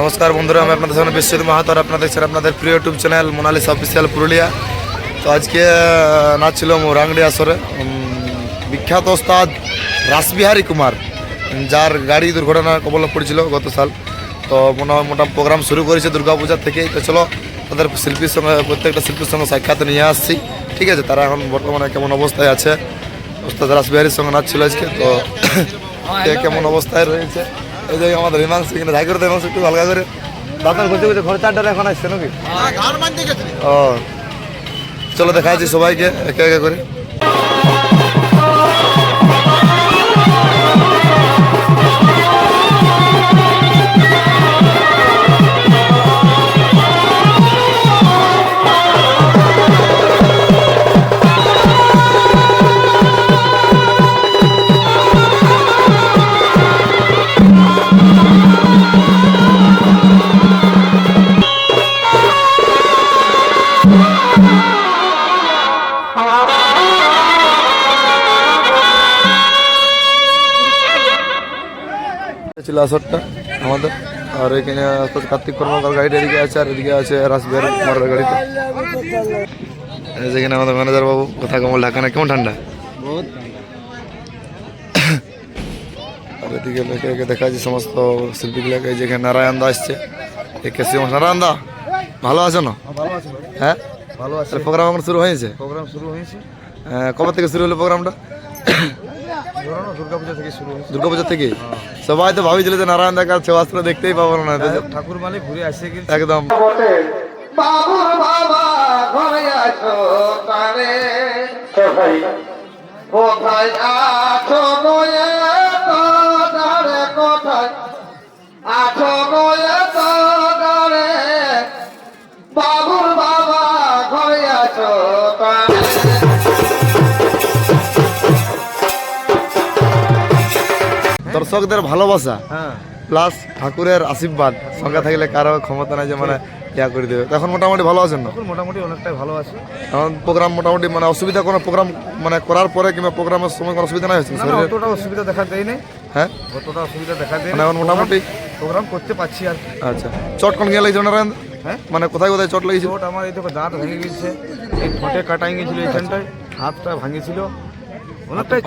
নমস্কার বন্ধুরা আমি আপনাদের সামনে বিশ্বজিৎ মাহাতো আর আপনারা দেখছেন আপনাদের প্রিয় YouTube channel Monalis official Purulia তো আজকে নাচ ছিল রাংড়ি আসরে। বিখ্যাত ওস্তাদ রাসবিহারী কুমার যার গাড়ি দুর্ঘটনার কবলে পড়েছিল গত সাল। তো মোটা মোটা প্রোগ্রাম শুরু করেছে দুর্গাপূজার থেকেই। তো চলো তাদের শিল্পীর সঙ্গে প্রত্যেকটা শিল্পীর সঙ্গে সাক্ষাৎ নিয়ে আসছি। ঠিক আছে তারা এখন বর্তমানে কেমন অবস্থায় আছে? ওস্তাদ রাসবিহারীর সঙ্গে নাচ ছিল আজকে তো কে কেমন অবস্থায় রয়েছে? এই যে আমাদের হিমাংশু কিনা ধাই করে হিমাংশু একটু হালকা করে। দাঁতার করতে করতে ঘর চারটা এখন আসছে নাকি? ও। চলো দেখা যাচ্ছে সবাইকে একে একে করে। ছিল আসরটা আমাদের। আর এখানে আস্তে কার্তিক কর্মকার গাড়িটা এদিকে আছে আর এদিকে আছে রাসবিহারী কুমারের গাড়িটা। যেখানে আমাদের ম্যানেজার বাবু কথা কমল ঢাকানে কেমন ঠান্ডা? আর এদিকে একে দেখা যাচ্ছে সমস্ত শিল্পীগুলোকে যেখানে নারায়ণ দা আসছে। একে শিব নারায়ণ দা ভালো আছে না? হ্যাঁ ভালো আছে প্রোগ্রাম এখন শুরু হয়েছে? প্রোগ্রাম শুরু হয়েছে। আহ, কবে থেকে শুরু হলো প্রোগ্রামটা না দুর্গাপূজা থেকে শুরু হয়েছে। দুর্গাপূজা থেকে? সবাই তো ভাবিছিল যে নারায়ণ দেখার ছেবাস্ত্র দেখতেই পাবো না ঠাকুর মালিক ঘুরে আসে কিন্তু একদম। বাবুর বাবা ঘরে আছো তারে কোথায়? কোথায় আছো দর্শকদের ভালোবাসা হ্যাঁ। প্লাস ঠাকুরের আশীর্বাদ সঙ্গে থাকলে কারও ক্ষমতা নাই যে মানে ইয়া করে দেবে। তখন মোটামুটি ভালো আছেন না? এখন মোটামুটি অনেকটাই ভালো আছে। এখন প্রোগ্রাম মোটামুটি মানে অসুবিধা কোনো প্রোগ্রাম মানে করার পরে কিংবা প্রোগ্রামের সময় কোনো অসুবিধা নাই না, না, অতটা অসুবিধা দেখা দেয় নাই হ্যাঁ? অতটা অসুবিধা দেখা দেয় মানে এখন মোটামুটি প্রোগ্রাম করতে পারছি আর আচ্ছা। চট কোন গিয়ে লাগছিল নারায়ণ হ্যাঁ? মানে কোথায় কোথায় চট লেগেছিল? চোট আমার এই দেখো দাঁত ভেঙে গেছে এই ঠোঁটে কাটাই গেছিল এইখানটায় হাতটা ভাঙেছিল। অনেকটাই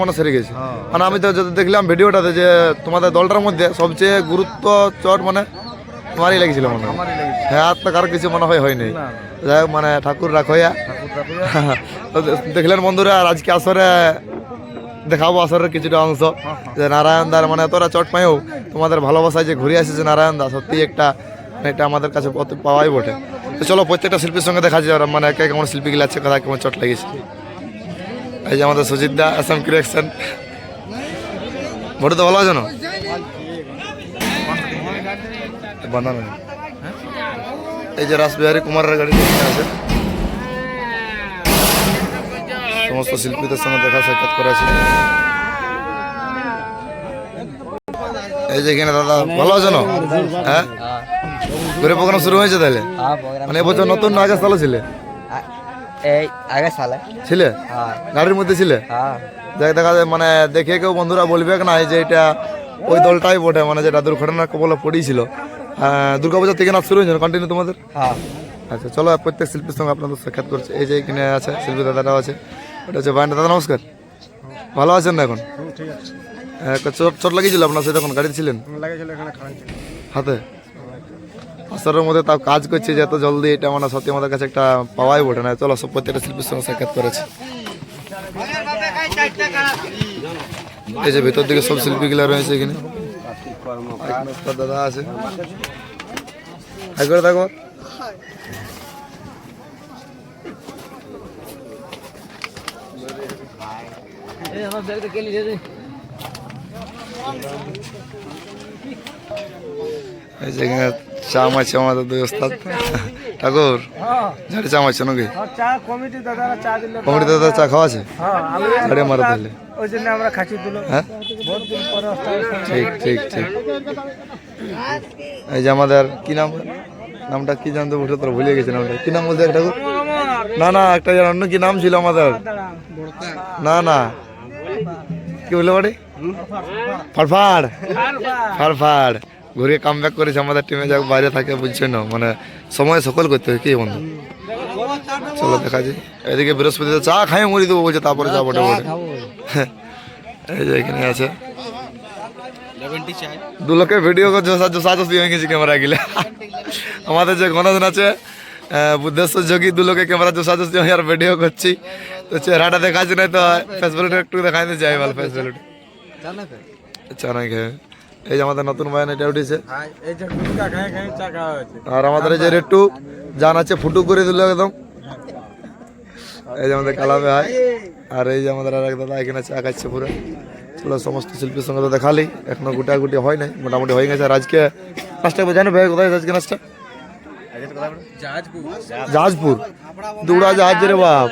মানে সেরে গেছে। হ্যাঁ। মানে আমি তো দেখলাম ভিডিওটাতে যে তোমাদের দলটার মধ্যে সবচেয়ে গুরুত্ব চট মানে তোমারই লেগেছিল মনে হয়। হ্যাঁ আর তো কারও কিছু মনে হয় হয়নি যাই হোক মানে ঠাকুর রাখইয়া দেখলেন বন্ধুরা আর আজকে আসরে দেখাবো আসরের কিছুটা অংশ। যে নারায়ণ দার মানে এতটা চট পাইও তোমাদের ভালোবাসায় যে ঘুরে আসেছে নারায়ণ দা সত্যি একটা মানে এটা আমাদের কাছে পাওয়াই বটে। তো চলো প্রত্যেকটা শিল্পীর সঙ্গে দেখা যায় মানে একে কেমন শিল্পী গেলে আছে কোথায় কেমন চট লেগেছে। এই যে আমাদের সুজিত দা, আসাম ক্রিয়েকশন ভোটে তো ভালো আছো না এই যে রাসবিহারী কুমারের গাড়ি আছে। সমস্ত শিল্পীদের সঙ্গে দেখা সাক্ষাৎ করেছে এই যে এখানে দাদা, ভালো আছো হ্যাঁ? ঘুরে প্রোগ্রাম শুরু হয়েছে তাহলে? মানে এবছর নতুন আগে চালু ছিলে এই আগে সালে। ছিলে? হ্যাঁ। গাড়ির মধ্যে ছিলে? হ্যাঁ। দেখ দেখা যায় মানে দেখে কেউ বন্ধুরা বলবে না যে এটা ওই দলটাই বটে মানে যেটা দুর্ঘটনার কবলে পড়েছিল। দুর্গাপূজা থেকে নাচ শুরু হয়েছে কন্টিনিউ তোমাদের? হ্যাঁ। আচ্ছা চলো প্রত্যেক শিল্পীর সঙ্গে আপনাদের সাক্ষাৎ করছে। এই যে এখানে আছে শিল্পী দাদাটাও আছে। ওটা হচ্ছে বায়না দাদা নমস্কার। ভালো আছেন না এখন? হ্যাঁ, একটা চোট চোট লাগিয়েছিল আপনার সাথে তখন গাড়িতে ছিলেন? হাতে? আসরের মধ্যে তাও কাজ করছে যে এত জলদি, এটা মানে সত্যি আমাদের কাছে একটা পাওয়াই বটে না। চলো, সব প্রত্যেকটা শিল্পীর সঙ্গে সাক্ষাৎ করেছে। এই যে ভেতর দিকে সব শিল্পীগুলা রয়েছে এখানে। দাদা আছে। হাই করে থাকো এই যে চাম আছে আমাদের দুই ওস্তাদ। ঠাকুর ঝাড়ি চাম আছে নাকি? কমিটি দিল কমিটি দাদা চা খাওয়া আছে হ্যাঁ ঝাড়ি মারা দিল হ্যাঁ? ঠিক ঠিক ঠিক। এই যে আমাদের কি নাম? নামটা কি জানতে উঠে তোর ভুলে গেছি নামটা। কি নাম বলতে ঠাকুর? না না একটা অন্য কি নাম ছিল আমাদের? না না। কি বলল বাড়ি? ফাড়ফাড় ফাড়ফাড় ঘুরিয়ে কাম ব্যাক করেছে আমাদের টিমে যাক বাইরে থাকে বুঝছে না? মানে সময় সকল করতে হয় কি বন্ধু? চলো দেখা যায় এদিকে বৃহস্পতিতে চা খাই মরি দেবো বলছে তারপরে যাব এই যে এখানে আছে। দু লোকে ভিডিও করছে জোসা জোসি হয়ে গেছে ক্যামেরা গিলে। আমাদের যে গণজন আছে বুদ্ধেশ্বর যোগী দু লোকে ক্যামেরা জোসা জোসি হয়ে আর ভিডিও করছি। তো চেহারাটা দেখাচ্ছি না তো ফেস ভ্যালুটা একটু দেখাই দিতে চাই ভালো ফেস ভ্যালুটা চা নাই খেয়ে এই যে আমাদের নতুন বায়ান এটা উঠেছে। এই যে গুটকা খাই খাই চা খাওয়া হয়েছে। আর আমাদের এই যে রেট্টু জান আছে ফুটু করে দিল একদম। এই যে আমাদের কালামে হয় আর এই যে আমাদের আর এক দাদা এখানে চা খাচ্ছে পুরো। চলো সমস্ত শিল্পীর সঙ্গে তো দেখালি এখনও গোটা গুটি হয় নাই মোটামুটি হয়ে গেছে। আর আজকে নাচটা জানো ভাই কোথায় আছে আজকে নাচটা? জাহাজপুর উড়া জাহাজ রে বাপ।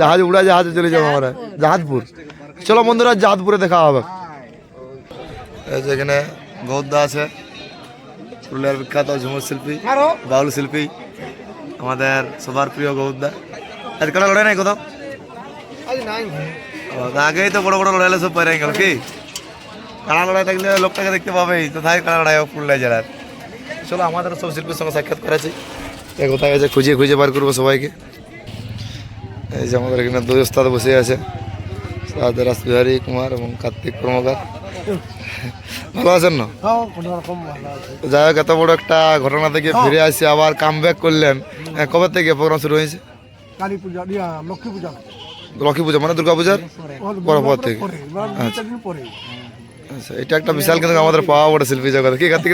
জাহাজ উড়া জাহাজে চলে যাব আমরা। জাহাজপুর চলো বন্ধুরা জাহাজপুরে দেখা হবে। এই যে এখানে গৌদ্দা আছে পুরুলিয়ার বিখ্যাত ঝুমুর শিল্পী বাউল শিল্পী আমাদের সবার প্রিয় গৌদ্দা আজ কাটা লড়াই নাই কোথাও? আগেই তো বড় বড় লড়াইলে সব পরে গেল কি? কাড়া লড়াই থাকলে লোকটাকে দেখতে পাবেই তো তাই কাড়া লড়াই হবে পুরুলিয়া জেলার। চলো আমাদের সব শিল্পীর সঙ্গে সাক্ষাৎ করেছি এ কোথায় গেছে খুঁজে খুঁজে বার করব সবাইকে। এই যে আমাদের এখানে দুই ওস্তাদ বসে আছে। সাদ রাসবিহারী কুমার এবং কার্তিক কর্মকার। ভালো আছেন না? যাই হোক এত বড় একটা ঘটনা থেকে ফিরে আসি আবার কাম করলেন। এ, কবে থেকে প্রোগ্রাম শুরু হয়েছে? কালী পূজা লক্ষ্মী পূজা। লক্ষ্মী পূজা মানে দুর্গা পূজার? পর। পর থেকে। পরে আচ্ছা। এটা একটা বিশাল কিন্তু আমাদের পাওয়া বড় শিল্পী জগৎ কি কার্তিক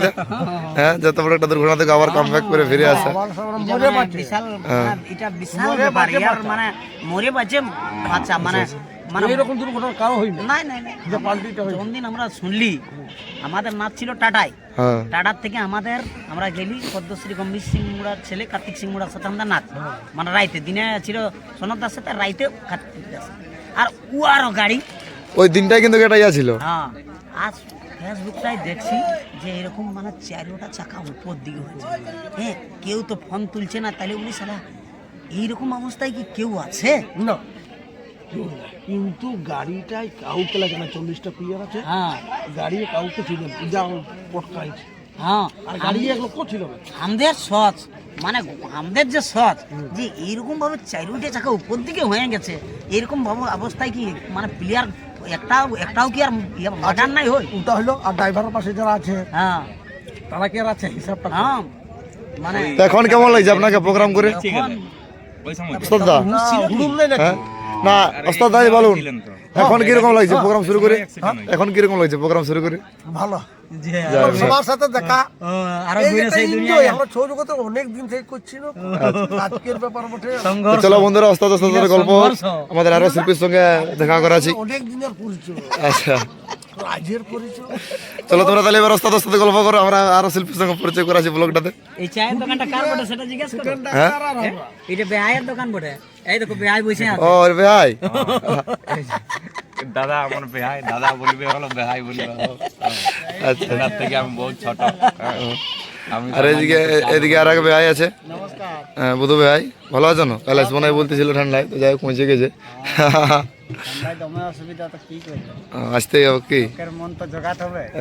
হ্যাঁ যত বড় একটা দুর্ঘটনা থেকে আবার কাম ব্যাক করে ফিরে আসা। মানে বিশাল মানে এটা বিশাল ব্যাপার। মানে মরে বাঁচে বাচ্চা মানে মানে এরকম দুর্ঘটনা কারও হয়নি? নাই নাই নাই। যখন দিন আমরা শুনলি আমাদের নাচ ছিল টাটাই। হ্যাঁ। টাটার থেকে আমাদের আমরা গেলি পদ্মশ্রী গম্ভীর সিং মুড়ার ছেলে কার্তিক সিং মুড়ার সাথে আমাদের নাচ মানে রাইতে দিনে ছিল সোনার দাস সাথে রাইতে কার্তিক দাস। আর ও আরও গাড়ি। ওই দিনটাই কিন্তু এটা ইয়া ছিল। হ্যাঁ। আজ ফেসবুকটাই দেখছি যে এরকম মানে চারোটা চাকা উপর দিকে হয়েছে। হ্যাঁ কেউ তো ফোন তুলছে না তাহলে উনি সালা এইরকম অবস্থায় কি কেউ আছে? না। কিন্তু গাড়িটাই কাউকে লাগে না চল্লিশটা প্লেয়ার আছে। হ্যাঁ। গাড়ি কাউকে ছিল যা পটকাইছে হ্যাঁ আর গাড়ি এক লোক ছিল আমাদের সচ মানে আমাদের যে সচ যে এইরকম ভাবে চারোটা চাকা উপর দিকে হয়ে গেছে এরকম ভাবে অবস্থায় কি মানে প্লেয়ার একটাও একটাও কি আর মাটার নাই হয় ওটা হলো আর ড্রাইভারের পাশে যারা আছে হ্যাঁ। তারা কি আর আছে? হিসাবটা হ্যাঁ। মানে এখন কেমন লাগছে আপনাকে প্রোগ্রাম করে? হ্যাঁ। না ওস্তাদ দাই বলুন। এখন কীরকম লাগছে প্রোগ্রাম শুরু করে? এখন কীরকম লাগছে প্রোগ্রাম শুরু করে? ভালো। সবার সাথে দেখা। আমরা অনেক দিন থেকে করছি আজকের ব্যাপার বটে। চলো বন্ধুরা ওস্তাদ ওস্তাদের গল্প। আমাদের আরও শিল্পীর সঙ্গে দেখা করা আছে অনেক দিনের পরিচয়। আচ্ছা। রাজের পরিচয়। চলো তোমরা তাহলে এবার ওস্তাদ ওস্তাদের গল্প করো আমরা আরও শিল্পীর সঙ্গে পরিচয় করা আছে ব্লগটাতে। এই চায়ের দোকানটা কার বটে সেটা জিজ্ঞেস করো। হ্যাঁ? এটা বেহায়ের দোকান বটে। এই দেখো বেহাই বসে আছে। ও ভাই দাদা আমার বেহাই দাদা বলবে হলো বেহাই বলবে আচ্ছা। তার থেকে আমি বহুত ছোট। হ্যাঁ। আমি আর এদিকে এদিকে আর এক ভাই আছে হ্যাঁ বুধু ভাই ভালো আছো না? কাল আসব নাই বলতেছিল ঠান্ডায় তো যাই পৌঁছে গেছে। আসতেই হবে কি? একদম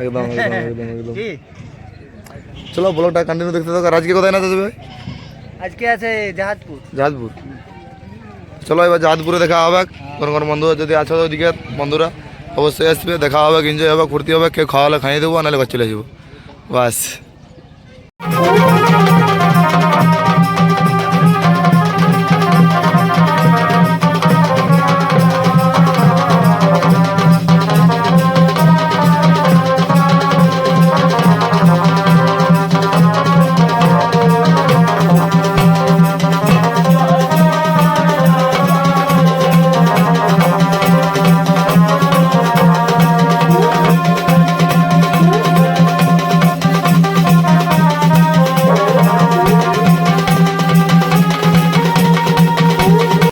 একদম একদম একদম। চলো ব্লগটা কন্টিনিউ দেখতে থাকো। আজকে কোথায় না যাবে আজকে আছে জাহাজপুর। জাহাজপুর। চলো এবার জাহাজপুরে দেখা হবে। কোন কোন বন্ধু যদি আছো ওদিকে বন্ধুরা অবশ্যই আসবে। দেখা হবে এনজয় হবে ফুর্তি হবে কেউ খাওয়ালে খাইয়ে দেবো নাহলে ঘর চলে যাব বাস।